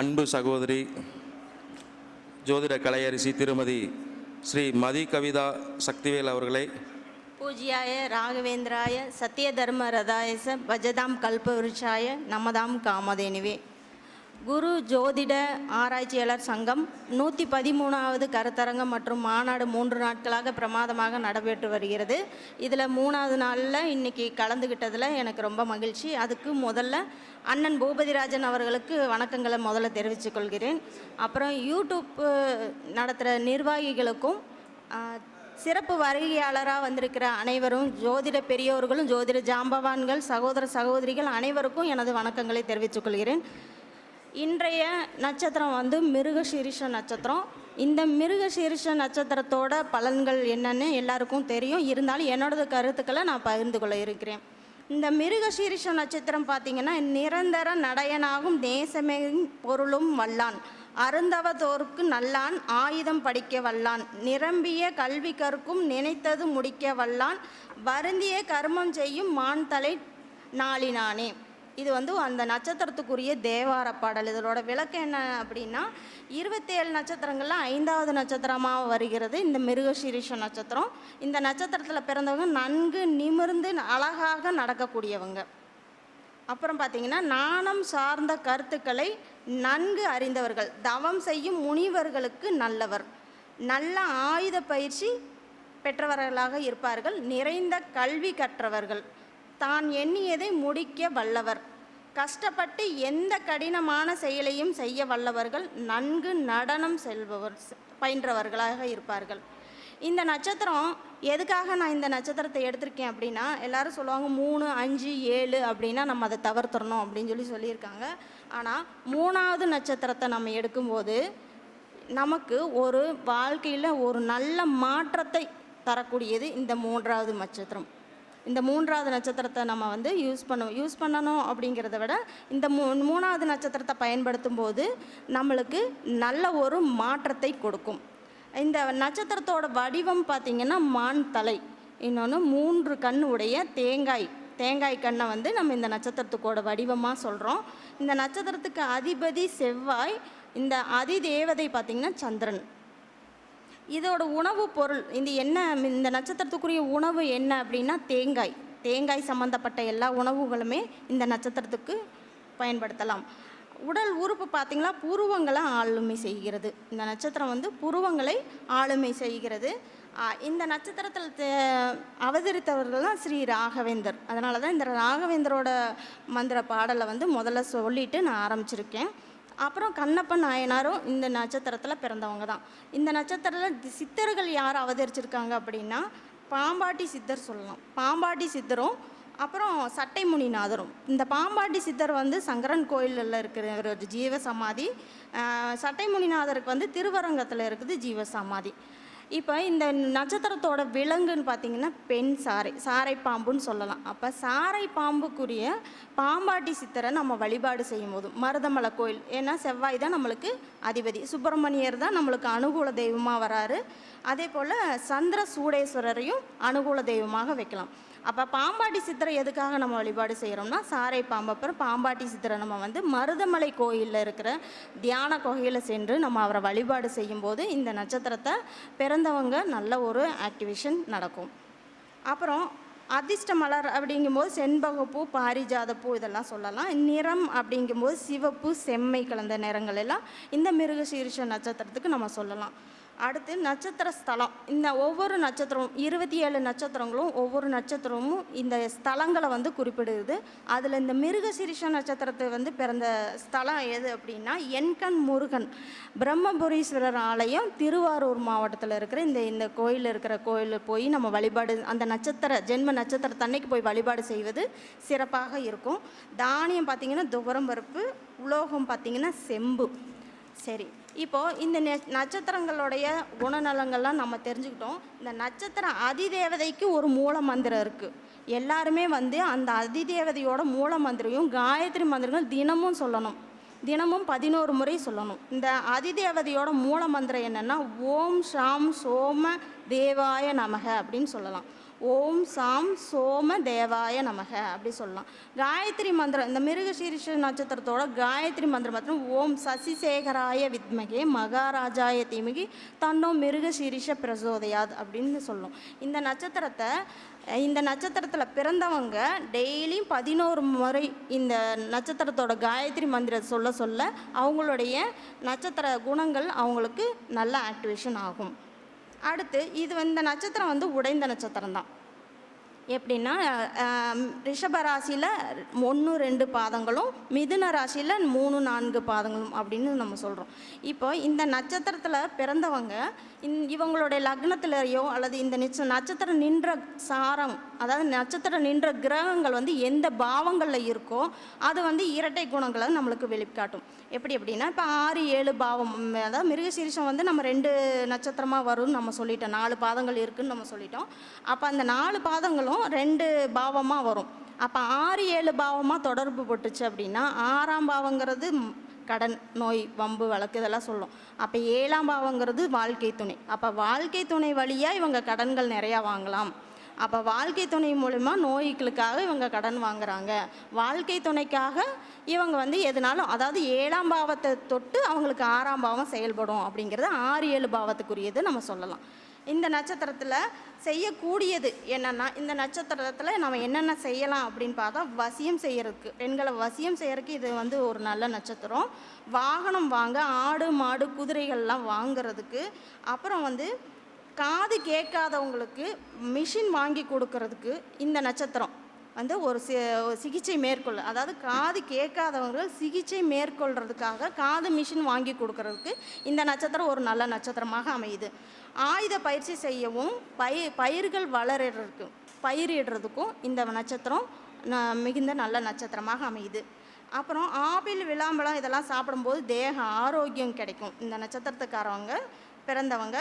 அன்பு சகோதரி ஜோதிட கலையரிசி திருமதி ஸ்ரீ மதி கவிதா சக்திவேல் அவர்களை பூஜ்யாய ராகவேந்திராய சத்திய தர்ம ரதாயச பஜதாம் கல்பவருஷாய நமதாம் காமதேனுவே. குரு ஜோதிட ஆராய்ச்சியாளர் சங்கம் நூற்றி பதிமூணாவது கருத்தரங்கம் மற்றும் மாநாடு மூன்று நாட்களாக பிரமாதமாக நடைபெற்று வருகிறது. இதில் மூணாவது நாளில் இன்றைக்கி கலந்துக்கிட்டதில் எனக்கு ரொம்ப மகிழ்ச்சி. அதுக்கு முதல்ல அண்ணன் பூபதிராஜன் அவர்களுக்கு வணக்கங்களை முதல்ல தெரிவித்துக்கொள்கிறேன் அப்புறம் யூடியூப் நடத்துகிற நிர்வாகிகளுக்கும் சிறப்பு வருகையாளராக வந்திருக்கிற அனைவரும் ஜோதிட பெரியோர்களும் ஜோதிட ஜாம்பவான்கள் சகோதர சகோதரிகள் அனைவருக்கும் எனது வணக்கங்களை தெரிவித்துக்கொள்கிறேன் இன்றைய நட்சத்திரம் வந்து மிருகசீரிஷ நட்சத்திரம். இந்த மிருகசீரிஷ நட்சத்திரத்தோட பலன்கள் என்னன்னு எல்லாருக்கும் தெரியும். இருந்தாலும் என்னோட கருத்துக்களை நான் பகிர்ந்து கொள்ள இருக்கிறேன். இந்த மிருகசீரிஷ நட்சத்திரம் பார்த்தீங்கன்னா நிரந்தர நடையனாகும் தேசமே பொருளும் வல்லான். அருந்தவதோர்க்கு நல்லான் ஆயுதம் படிக்க வல்லான். நிரம்பிய கல்வி கற்கும் நினைத்தது முடிக்க வல்லான். வருந்திய கர்மம் செய்யும் மான் தலை நாளினானே. இது வந்து அந்த நட்சத்திரத்துக்குரிய தேவார பாடல். இதனோட விளக்கம் என்ன அப்படின்னா இருபத்தேழு நட்சத்திரங்களில் ஐந்தாவது நட்சத்திரமாக வருகிறது. இந்த மிருகசீரிஷ நட்சத்திரம். இந்த நட்சத்திரத்தில் பிறந்தவங்க நன்கு நிமிர்ந்து அழகாக நடக்கக்கூடியவங்க. அப்புறம் பார்த்தீங்கன்னா நாணம் சார்ந்த கருத்துக்களை நன்கு அறிந்தவர்கள். தவம் செய்யும் முனிவர்களுக்கு நல்லவர். நல்ல ஆயுத பயிற்சி பெற்றவர்களாக இருப்பார்கள். நிறைந்த கல்வி கற்றவர்கள். தான் எண்ணியதை முடிக்க வல்லவர். கஷ்டப்பட்டு எந்த கடினமான செயலையும் செய்ய வல்லவர்கள் நன்கு நடனம் செல்பவர் பயின்றவர்களாக இருப்பார்கள். இந்த நட்சத்திரம் எதுக்காக நான் இந்த நட்சத்திரத்தை எடுத்திருக்கேன் அப்படின்னா எல்லாரும் சொல்லுவாங்க மூணு அஞ்சு ஏழு அப்படின்னா நம்ம அதை தவிர்த்துறணும் அப்படின்னு சொல்லி சொல்லியிருக்காங்க. ஆனால் மூணாவது நட்சத்திரத்தை நம்ம எடுக்கும்போது நமக்கு ஒரு வாழ்க்கையில் ஒரு நல்ல மாற்றத்தை தரக்கூடியது இந்த மூன்றாவது நட்சத்திரம். இந்த மூன்றாவது நட்சத்திரத்தை நம்ம வந்து யூஸ் பண்ண யூஸ் பண்ணணும் அப்படிங்கிறத விட இந்த மூ மூணாவது நட்சத்திரத்தை பயன்படுத்தும் போது நம்மளுக்கு நல்ல ஒரு மாற்றத்தை கொடுக்கும். இந்த நட்சத்திரத்தோட வடிவம் பார்த்திங்கன்னா மான் தலை. இன்னொன்று மூன்று கண் உடைய தேங்காய். தேங்காய் கண்ணை வந்து நம்ம இந்த நட்சத்திரத்துக்கோட வடிவமாக சொல்கிறோம் இந்த நட்சத்திரத்துக்கு அதிபதி செவ்வாய் இந்த அதி தேவதை பார்த்திங்கன்னா சந்திரன். இதோட உணவு பொருள் இந்த என்ன இந்த நட்சத்திரத்துக்குரிய உணவு என்ன அப்படின்னா தேங்காய். தேங்காய் சம்மந்தப்பட்ட எல்லா உணவுகளுமே இந்த நட்சத்திரத்துக்கு பயன்படுத்தலாம். உடல் உறுப்பு பார்த்திங்களா புருவங்களை ஆளுமை செய்கிறது. இந்த நட்சத்திரம் வந்து புருவங்களை ஆளுமை செய்கிறது. இந்த நட்சத்திரத்தில் அவதரித்தவர்கள்லாம் அவதரித்தவர்கள் தான் ஸ்ரீ ராகவேந்தர். அதனால தான் இந்த ராகவேந்தரோட மந்திர பாடலை வந்து முதல்ல சொல்லிட்டு நான் ஆரம்பிச்சிருக்கேன். அப்புறம் கண்ணப்பன் நாயனாரும் இந்த நட்சத்திரத்தில் பிறந்தவங்க தான். இந்த நட்சத்திரத்தில் சித்தர்கள் யார் அவதரிச்சிருக்காங்க அப்படின்னா பாம்பாட்டி சித்தர் சொல்லலாம். பாம்பாட்டி சித்தரும் அப்புறம் சட்டைமுனிநாதரும். இந்த பாம்பாட்டி சித்தர் வந்து சங்கரன் கோயிலில் இருக்கிற ஒரு ஜீவ சமாதி சட்டை சட்டைமுனிநாதருக்கு வந்து திருவரங்கத்தில் இருக்குது ஜீவ சமாதி இப்போ இந்த நட்சத்திரத்தோட விலங்குன்னு பார்த்தீங்கன்னா பெண் சாரை சாரை பாம்புன்னு சொல்லலாம். அப்போ சாரை பாம்புக்குரிய பாம்பாட்டி சித்தரை நம்ம வழிபாடு செய்யும் போது மருதமலை கோயில் ஏன்னா செவ்வாய் தான் நம்மளுக்கு அதிபதி. சுப்பிரமணியர் தான் நம்மளுக்கு அனுகூல தெய்வமாக வராரு. அதே போல் சந்திர சூடேஸ்வரரையும் அனுகூல தெய்வமாக வைக்கலாம். அப்போ பாம்பாட்டி சித்திரை எதுக்காக நம்ம வழிபாடு செய்கிறோம்னா சாரை பாம்பப்பர் பாம்பாட்டி சித்திரை நம்ம வந்து மருதமலை கோயிலில் இருக்கிற தியான குகையில் சென்று நம்ம அவரை வழிபாடு செய்யும்போது இந்த நட்சத்திரத்தை பிறந்தவங்க நல்ல ஒரு ஆக்டிவேஷன் நடக்கும். அப்புறம் அதிர்ஷ்ட மலர் அப்படிங்கும்போது செண்பகப்பூ பாரிஜாத பூ இதெல்லாம் சொல்லலாம். நிறம் அப்படிங்கும்போது சிவப்பு செம்மை கலந்த நிறங்கள் எல்லாம் இந்த மிருகசீரிஷ நட்சத்திரத்துக்கு நம்ம சொல்லலாம். அடுத்து நட்சத்திர ஸ்தலம். இந்த ஒவ்வொரு நட்சத்திரமும் இருபத்தி ஏழு நட்சத்திரங்களும் ஒவ்வொரு நட்சத்திரமும் இந்த ஸ்தலங்களை வந்து குறிப்பிடுது. அதில் இந்த மிருகசிரிஷ நட்சத்திரத்தை வந்து பிறந்த ஸ்தலம் எது அப்படின்னா என்கண் முருகன். பிரம்மபுரீஸ்வரர் ஆலயம் திருவாரூர் மாவட்டத்தில் இருக்கிற இந்த இந்த கோயில் இருக்கிற கோயிலில் போய் நம்ம வழிபாடு அந்த நட்சத்திர ஜென்ம நட்சத்திர தன்னைக்கு போய் வழிபாடு செய்வது சிறப்பாக இருக்கும். தானியம் பார்த்திங்கன்னா துவரம் பருப்பு உலோகம் பார்த்திங்கன்னா செம்பு. சரி. இப்போது இந்த நெ- நட்சத்திரங்களுடைய குணநலங்கள்லாம் நம்ம தெரிஞ்சுக்கிட்டோம். இந்த நட்சத்திர அதிதேவதைக்கு ஒரு மூல மந்திரம் இருக்குது எல்லாருமே வந்து அந்த அதிதேவதையோட மூல மந்திரையும் காயத்ரி மந்திரங்கள் தினமும் சொல்லணும். தினமும் பதினோரு முறை சொல்லணும். இந்த அதிதேவதையோட மூல மந்திரம் என்னென்னா ஓம் ஷாம் சோம தேவாய நமக அப்படின்னு சொல்லலாம். ஓம் சாம் சோம தேவாய நமக அப்படி சொல்லலாம். காயத்ரி மந்திரம் இந்த மிருகசீரிஷ நட்சத்திரத்தோட காயத்ரி மந்திரம் மற்றும் ஓம் சசிசேகராய வித்மகே மகாராஜாய தீமகி தன்னோ மிருகசீரிஷ பிரசோதயாத் அப்படின்னு சொல்லும். இந்த நட்சத்திரத்தை இந்த நட்சத்திரத்தில் பிறந்தவங்க டெய்லியும் பதினோரு முறை இந்த நட்சத்திரத்தோட காயத்ரி மந்திரத்தை சொல்ல சொல்ல அவங்களுடைய நட்சத்திர குணங்கள் அவங்களுக்கு நல்ல ஆக்டிவேஷன் ஆகும். அடுத்து இது இந்த நட்சத்திரம் வந்து உடைந்த நட்சத்திரம் தான் எப்படின்னா ரிஷப ராசியில் ஒன்று ரெண்டு பாதங்களும் மிதுன ராசியில் மூணு நான்கு பாதங்களும் அப்படின்னு நம்ம சொல்கிறோம் இப்போ இந்த நட்சத்திரத்தில் பிறந்தவங்க இந் இவங்களுடைய லக்னத்திலேயோ அல்லது இந்த நிச்ச நட்சத்திரம் நின்ற சாரம் அதாவது நட்சத்திரம் நின்ற கிரகங்கள் வந்து எந்த பாவங்களில் இருக்கோ அது வந்து இரட்டை குணங்களை நம்மளுக்கு வெளிக்காட்டும். எப்படி எப்படின்னா இப்போ ஆறு ஏழு பாவம் அதாவது மிருகசீரிஷம் வந்து நம்ம ரெண்டு நட்சத்திரமாக வரும்னு நம்ம சொல்லிட்டோம். நாலு பாதங்கள் இருக்குன்னு நம்ம சொல்லிட்டோம். அப்போ அந்த நாலு பாதங்களும் ரெண்டு பாவமாக வரும். அப்போ ஆறு ஏழு பாவமாக தொடர்பு பட்டுச்சு அப்படின்னா ஆறாம் பாவங்கிறது கடன் நோய் வம்பு வழக்கு இதெல்லாம் சொல்லும். அப்போ ஏழாம் பாவங்கிறது வாழ்க்கை துணை. அப்போ வாழ்க்கை துணை வழியாக இவங்க கடன்கள் நிறையா வாங்கலாம். அப்போ வாழ்க்கை துணை மூலிமா நோய்களுக்காக இவங்க கடன் வாங்குகிறாங்க வாழ்க்கை துணைக்காக இவங்க வந்து எதுனாலும் அதாவது ஏழாம் பாவத்தை தொட்டு அவங்களுக்கு ஆறாம் பாவம் செயல்படும் அப்படிங்கிறது ஆறு ஏழு பாவத்துக்குரியது நம்ம சொல்லலாம். இந்த நட்சத்திரத்தில் செய்யக்கூடியது என்னென்னா இந்த நட்சத்திரத்தில் நம்ம என்னென்ன செய்யலாம் அப்படின்னு பார்த்தா வசியம் செய்கிறதுக்கு பெண்களை வசியம் செய்கிறதுக்கு இது வந்து ஒரு நல்ல நட்சத்திரம். வாகனம் வாங்க ஆடு மாடு குதிரைகள்லாம் வாங்குறதுக்கு அப்புறம் வந்து காது கேட்காதவங்களுக்கு மிஷின் வாங்கி கொடுக்கறதுக்கு இந்த நட்சத்திரம் வந்து ஒரு சி ஒரு சிகிச்சை மேற்கொள்ள அதாவது காது கேட்காதவங்க சிகிச்சை மேற்கொள்கிறதுக்காக காது மிஷின் வாங்கி கொடுக்கறதுக்கு இந்த நட்சத்திரம் ஒரு நல்ல நட்சத்திரமாக அமையுது. ஆயுத பயிற்சி செய்யவும் பய பயிர்கள் வளர்றதுக்கும் பயிரிடுறதுக்கும் இந்த நட்சத்திரம் ந- மிகுந்த நல்ல நட்சத்திரமாக அமையுது. அப்புறம் ஆப்பிள் விளாம்பழம் இதெல்லாம் சாப்பிடும்போது தேக ஆரோக்கியம் கிடைக்கும். இந்த நட்சத்திரத்துக்காரவங்க பிறந்தவங்க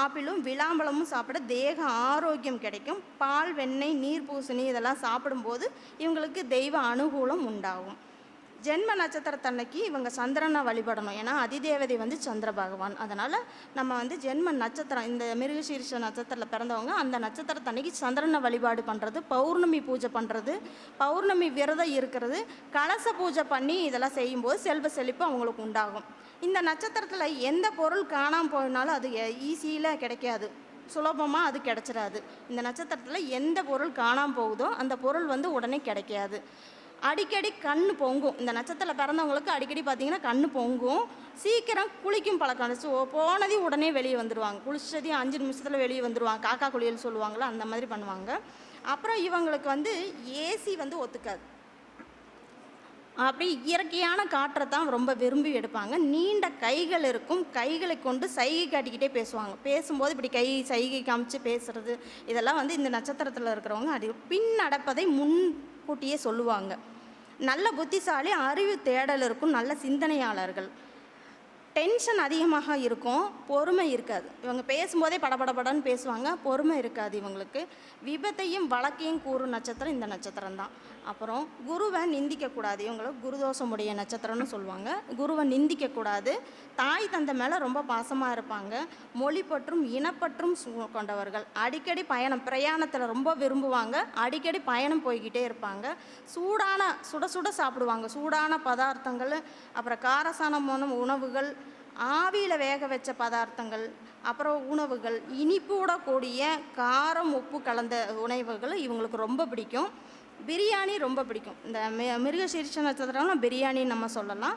ஆப்பிளும் விளாம்பழமும் சாப்பிட தேக ஆரோக்கியம் கிடைக்கும். பால் வெண்ணெய் நீர் பூசணி இதெல்லாம் சாப்பிடும்போது இவங்களுக்கு தெய்வ அனுகூலம் உண்டாகும். ஜென்ம நட்சத்திரத்தன்னைக்கு இவங்க சந்திரனை வழிபடணும். ஏன்னா அதிதேவதை வந்து சந்திர பகவான். அதனால் நம்ம வந்து ஜென்ம நட்சத்திரம் இந்த மிருகசீர்ஷ நட்சத்திரத்தில் பிறந்தவங்க அந்த நட்சத்திரத்தன்னைக்கு சந்திரனை வழிபாடு பண்ணுறது பௌர்ணமி பூஜை பண்ணுறது பௌர்ணமி விரதம் இருக்கிறது கலச பூஜை பண்ணி இதெல்லாம் செய்யும்போது செல்வ செழிப்பு அவங்களுக்கு உண்டாகும். இந்த நட்சத்திரத்தில் எந்த பொருள் காணாமல் போனாலும் அது ஈஸியில் கிடைக்காது. சுலபமாக அது கிடச்சிடாது இந்த நட்சத்திரத்தில் எந்த பொருள் காணாமல் போகுதோ அந்த பொருள் வந்து உடனே கிடைக்காது. அடிக்கடி கண் பொங்கும். இந்த நட்சத்திரத்தில் பிறந்தவங்களுக்கு அடிக்கடி பார்த்தீங்கன்னா கண் பொங்கும். சீக்கிரம் குளிக்கும் பழக்கம். ஸோ போனதையும் உடனே வெளியே வந்துடுவாங்க குளிச்சதையும் அஞ்சு நிமிஷத்தில் வெளியே வந்துடுவாங்க காக்கா குளியல் சொல்லுவாங்களோ அந்த மாதிரி பண்ணுவாங்க. அப்புறம் இவங்களுக்கு வந்து ஏசி வந்து ஒத்துக்காது. அப்படி இயற்கையான காற்றை தான் ரொம்ப விரும்பி எடுப்பாங்க. நீண்ட கைகள் இருக்கும். கைகளை கொண்டு சைகை காட்டிக்கிட்டே பேசுவாங்க. பேசும்போது இப்படி கை சைகை காமிச்சு பேசுறது இதெல்லாம் வந்து இந்த நட்சத்திரத்தில் இருக்கிறவங்க அது பின் நடப்பதை முன்கூட்டியே சொல்லுவாங்க. நல்ல புத்திசாலி அறிவு தேடல் இருக்கும் நல்ல சிந்தனையாளர்கள். டென்ஷன் அதிகமாக இருக்கும் பொறுமை இருக்காது. இவங்க பேசும்போதே படபடபடன்னு பேசுவாங்க பொறுமை இருக்காது இவங்களுக்கு. விபத்தையும் வழக்கையும் கூறும் நட்சத்திரம் இந்த நட்சத்திரம் தான் அப்புறம் குருவை நிந்திக்கக்கூடாது. இவங்கள குருதோஷமுடைய நட்சத்திரம்னு சொல்லுவாங்க. குருவை நிந்திக்கக்கூடாது. தாய் தந்தை மேலே ரொம்ப பாசமாக இருப்பாங்க. மொழி பற்றும் இனப்பற்றும் சு- கொண்டவர்கள். அடிக்கடி பயணம் பிரயாணத்தில் ரொம்ப விரும்புவாங்க. அடிக்கடி பயணம் போய்கிட்டே இருப்பாங்க. சூடான சுட சுட சாப்பிடுவாங்க. சூடான பதார்த்தங்கள் அப்புறம் காரசானமான உணவுகள் ஆவியில் வேக வச்ச பதார்த்தங்கள் அப்புறம் உணவுகள் இனிப்போட கூடிய காரம் உப்பு கலந்த உணவுகள் இவங்களுக்கு ரொம்ப பிடிக்கும். பிரியாணி ரொம்ப பிடிக்கும். இந்த மி- மிருகசீரிஷ நட்சத்திரம்லாம் பிரியாணி நம்ம சொல்லலாம்.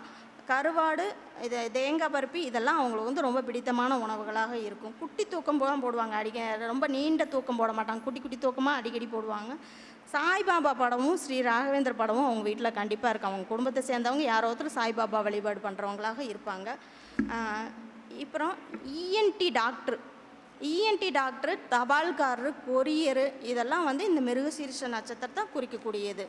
கருவாடு இது தேங்காய் பருப்பி இதெல்லாம் அவங்களுக்கு வந்து ரொம்ப பிடித்தமான உணவுகளாக இருக்கும். குட்டி தூக்கம் போட போடுவாங்க. அடிக்க ரொம்ப நீண்ட தூக்கம் போட மாட்டாங்க. குட்டி குட்டி தூக்கமாக அடிக்கடி போடுவாங்க. சாய்பாபா படமும் ஸ்ரீ ராகவேந்திர படமும் அவங்க வீட்டில் கண்டிப்பாக இருக்கும். அவங்க குடும்பத்தை சேர்ந்தவங்க யாரோ ஒருத்தர் சாய்பாபா வழிபாடு பண்ணுறவங்களாக இருப்பாங்க. அப்புறம் இஎன்டி டாக்டர் இஎன்டி டாக்டர் தபால்காரரு கொரியரு இதெல்லாம் வந்து இந்த மிருகசீரிஷ நட்சத்திரத்தை குறிக்கக்கூடியது.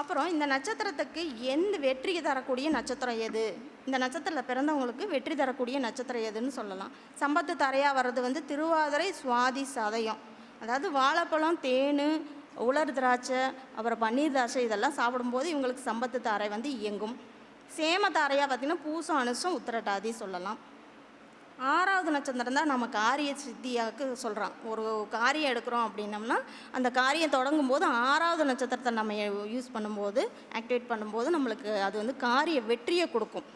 அப்புறம் இந்த நட்சத்திரத்துக்கு எந்த வெற்றி தரக்கூடிய நட்சத்திரம் எது? இந்த நட்சத்திரத்தில் பிறந்தவங்களுக்கு வெற்றி தரக்கூடிய நட்சத்திரம் எதுன்னு சொல்லலாம். சம்பத்து தரையாக வர்றது வந்து திருவாதிரை சுவாதி சதயம். அதாவது வாழைப்பழம் தேன் உலர் திராட்சை அப்புறம் பன்னீர் திராட்சை இதெல்லாம் சாப்பிடும்போது இவங்களுக்கு சம்பத்து தாரை வந்து இயங்கும். சேம தாரையாக பார்த்திங்கன்னா பூசம் அனுசம் உத்திரட்டாதி சொல்லலாம். ஆறாவது நட்சத்திரம் தான் நம்ம காரிய சித்தியாக்கு சொல்கிறான் ஒரு காரியம் எடுக்கிறோம் அப்படின்னம்னா அந்த காரியம் தொடங்கும் போது ஆறாவது நட்சத்திரத்தை நம்ம யூஸ் பண்ணும்போது ஆக்டிவேட் பண்ணும்போது நம்மளுக்கு அது வந்து காரிய வெற்றியை கொடுக்கும்.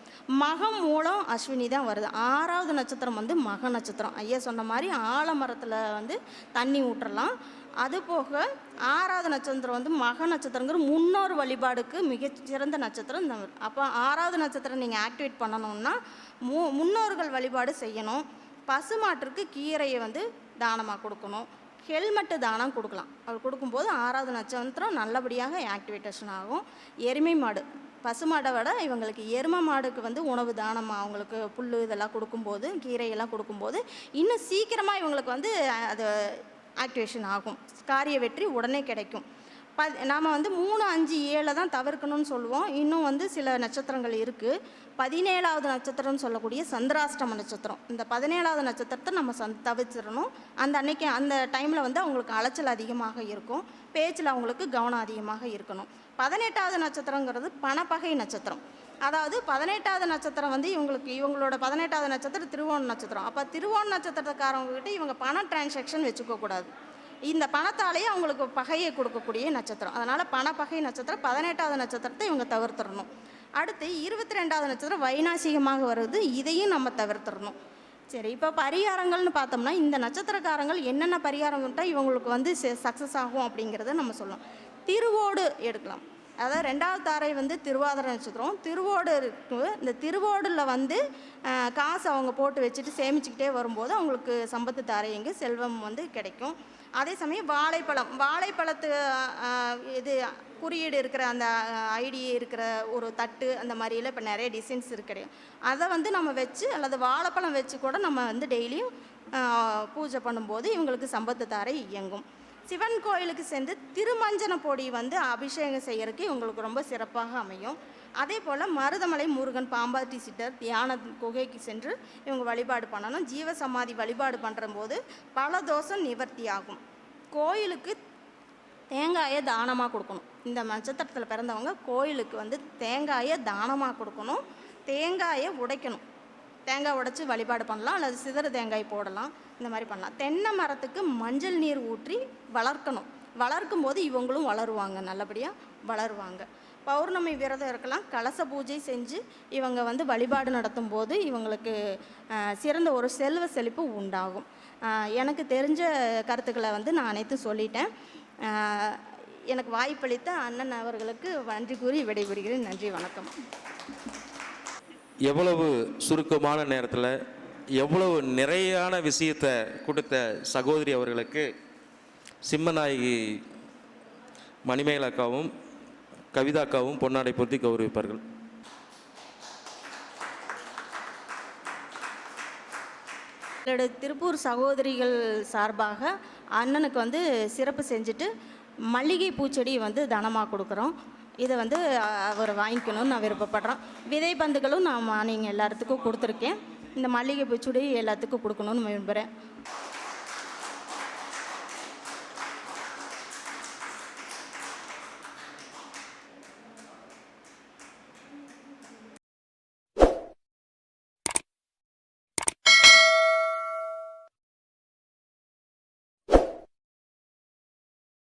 மகம் மூலம் அஸ்வினி தான் வருது. ஆறாவது நட்சத்திரம் வந்து மக நட்சத்திரம். ஐயா சொன்ன மாதிரி ஆலமரத்தில் வந்து தண்ணி ஊற்றலாம். அது போக ஆறாவது நட்சத்திரம் வந்து மக நட்சத்திரங்கிற முன்னோர் வழிபாடுக்கு மிகச்சிறந்த நட்சத்திரம் அப்போ ஆறாவது நட்சத்திரம் நீங்கள் ஆக்டிவேட் பண்ணணும்னா மு முன்னோர்கள் வழிபாடு செய்யணும். பசுமாட்டிற்கு கீரையை வந்து தானமாக கொடுக்கணும். ஹெல்மெட்டு தானம் கொடுக்கலாம். அவர் கொடுக்கும்போது ஆறாவது நட்சத்திரம் நல்லபடியாக ஆக்டிவேட்டேஷன் ஆகும். எருமை மாடு. பசுமாடை விட இவங்களுக்கு எருமை மாடுக்கு வந்து உணவு தானம் அவங்களுக்கு புல் இதெல்லாம் கொடுக்கும்போது கீரையெல்லாம் கொடுக்கும்போது இன்னும் சீக்கிரமாக இவங்களுக்கு வந்து அது ஆக்டிவேஷன் ஆகும். காரிய வெற்றி உடனே கிடைக்கும். ப நாம் வந்து மூணு அஞ்சு ஏழை தான் தவிர்க்கணும்னு சொல்லுவோம். இன்னும் வந்து சில நட்சத்திரங்கள் இருக்குது பதினேழாவது நட்சத்திரம்னு சொல்லக்கூடிய சந்திராஷ்டம நட்சத்திரம். இந்த பதினேழாவது நட்சத்திரத்தை நம்ம சந் தவிர்த்திடணும். அந்த அன்னைக்கு அந்த டைமில் வந்து அவங்களுக்கு அலைச்சல் அதிகமாக இருக்கும். பேச்சில் அவங்களுக்கு கவனம் அதிகமாக இருக்கணும். பதினெட்டாவது நட்சத்திரங்கிறது பணப்பகை நட்சத்திரம். அதாவது பதினெட்டாவது நட்சத்திரம் வந்து இவங்களுக்கு இவங்களோட பதினெட்டாவது நட்சத்திரம் திருவோண நட்சத்திரம். அப்போ திருவோண நட்சத்திரக்காரவங்க கிட்ட இவங்க பண டிரான்சாக்ஷன் வச்சுக்கக்கூடாது. இந்த பணத்தாலேயே அவங்களுக்கு பகையை கொடுக்கக்கூடிய நட்சத்திரம். அதனால் பணப்பகை நட்சத்திரம் பதினெட்டாவது நட்சத்திரத்தை இவங்க தவிர்த்துடணும். அடுத்து இருபத்தி ரெண்டாவது நட்சத்திரம் வைநாசிகமாக வருது. இதையும் நம்ம தவிர்த்துடணும். சரி இப்போ பரிகாரங்கள்னு பார்த்தோம்னா இந்த நட்சத்திரக்காரங்கள் என்னென்ன பரிகாரம் விட்டால் இவங்களுக்கு வந்து சக்ஸஸ் ஆகும் அப்படிங்கிறத நம்ம சொல்லலாம். திருவோடு எடுக்கலாம். அதாவது ரெண்டாவது தாரை வந்து திருவாதிர நட்சத்திரம். திருவோடு இருக்கு. இந்த திருவோடில் வந்து காசு அவங்க போட்டு வச்சுட்டு சேமிச்சுக்கிட்டே வரும்போது அவங்களுக்கு சம்பத்து தாரை எங்கே செல்வம் வந்து கிடைக்கும். அதே சமயம் வாழைப்பழம் வாழைப்பழத்து இது குறியீடு இருக்கிற அந்த ஐடி இருக்கிற ஒரு தட்டு அந்த மாதிரியில் இப்போ நிறைய டிசைன்ஸ் இருக்கு. அதை வந்து நம்ம வச்சு அல்லது வாழைப்பழம் வச்சு கூட நம்ம வந்து டெய்லியும் பூஜை பண்ணும்போது இவங்களுக்கு சம்பத்து தாரை இயங்கும். சிவன் கோயிலுக்கு சேர்ந்து திருமஞ்சன பொடி வந்து அபிஷேகம் செய்கிறதுக்கு இவங்களுக்கு ரொம்ப சிறப்பாக அமையும். அதே போல் மருதமலை முருகன் பாம்பாட்டி சிட்டர் தியான குகைக்கு சென்று இவங்க வழிபாடு பண்ணணும். ஜீவ சமாதி வழிபாடு பண்ணுறம்போது பல தோஷம் நிவர்த்தி ஆகும் கோயிலுக்கு தேங்காயை தானமாக கொடுக்கணும். இந்த நட்சத்திரத்தில் பிறந்தவங்க கோயிலுக்கு வந்து தேங்காயை தானமாக கொடுக்கணும். தேங்காயை உடைக்கணும். தேங்காய் உடைச்சி வழிபாடு பண்ணலாம். அல்லது சிதறு தேங்காய் போடலாம். இந்த மாதிரி பண்ணலாம். தென்னை மரத்துக்கு மஞ்சள் நீர் ஊற்றி வளர்க்கணும். வளர்க்கும் போது இவங்களும் வளருவாங்க. நல்லபடியாக வளருவாங்க. பௌர்ணமி விரதம் இருக்கலாம் கலச பூஜை செஞ்சு இவங்க வந்து வழிபாடு நடத்தும் போது இவங்களுக்கு சிறந்த ஒரு செல்வ செழிப்பு உண்டாகும். எனக்கு தெரிஞ்ச கருத்துக்களை வந்து நான் அனைத்தும் சொல்லிட்டேன். எனக்கு வாய்ப்பளித்த அண்ணன் அவர்களுக்கு நன்றி கூறி விடைபெறுகிறேன். நன்றி வணக்கம். எவ்வளவு சுருக்கமான நேரத்தில் எவ்வளவு நிறையான விஷயத்தை கொடுத்த சகோதரி அவர்களுக்கு சிம்மநாயகி மணிமேலக்காவும் கவிதாக்காவும் பொன்னாடை பொருத்தி கௌரவிப்பார்கள். எங்களோட திருப்பூர் சகோதரிகள் சார்பாக அண்ணனுக்கு வந்து சிறப்பு செஞ்சுட்டு மல்லிகை பூச்செடி வந்து தனமாக கொடுக்குறோம். இதை வந்து அவர் வாங்கிக்கணும்னு நான் விருப்பப்படுறோம். விதை பந்துகளும் நான் நீங்கள் எல்லாத்துக்கும் கொடுத்துருக்கேன். இந்த மல்லிகை பூச்செடி எல்லாத்துக்கும் கொடுக்கணும்னு விரும்புகிறேன்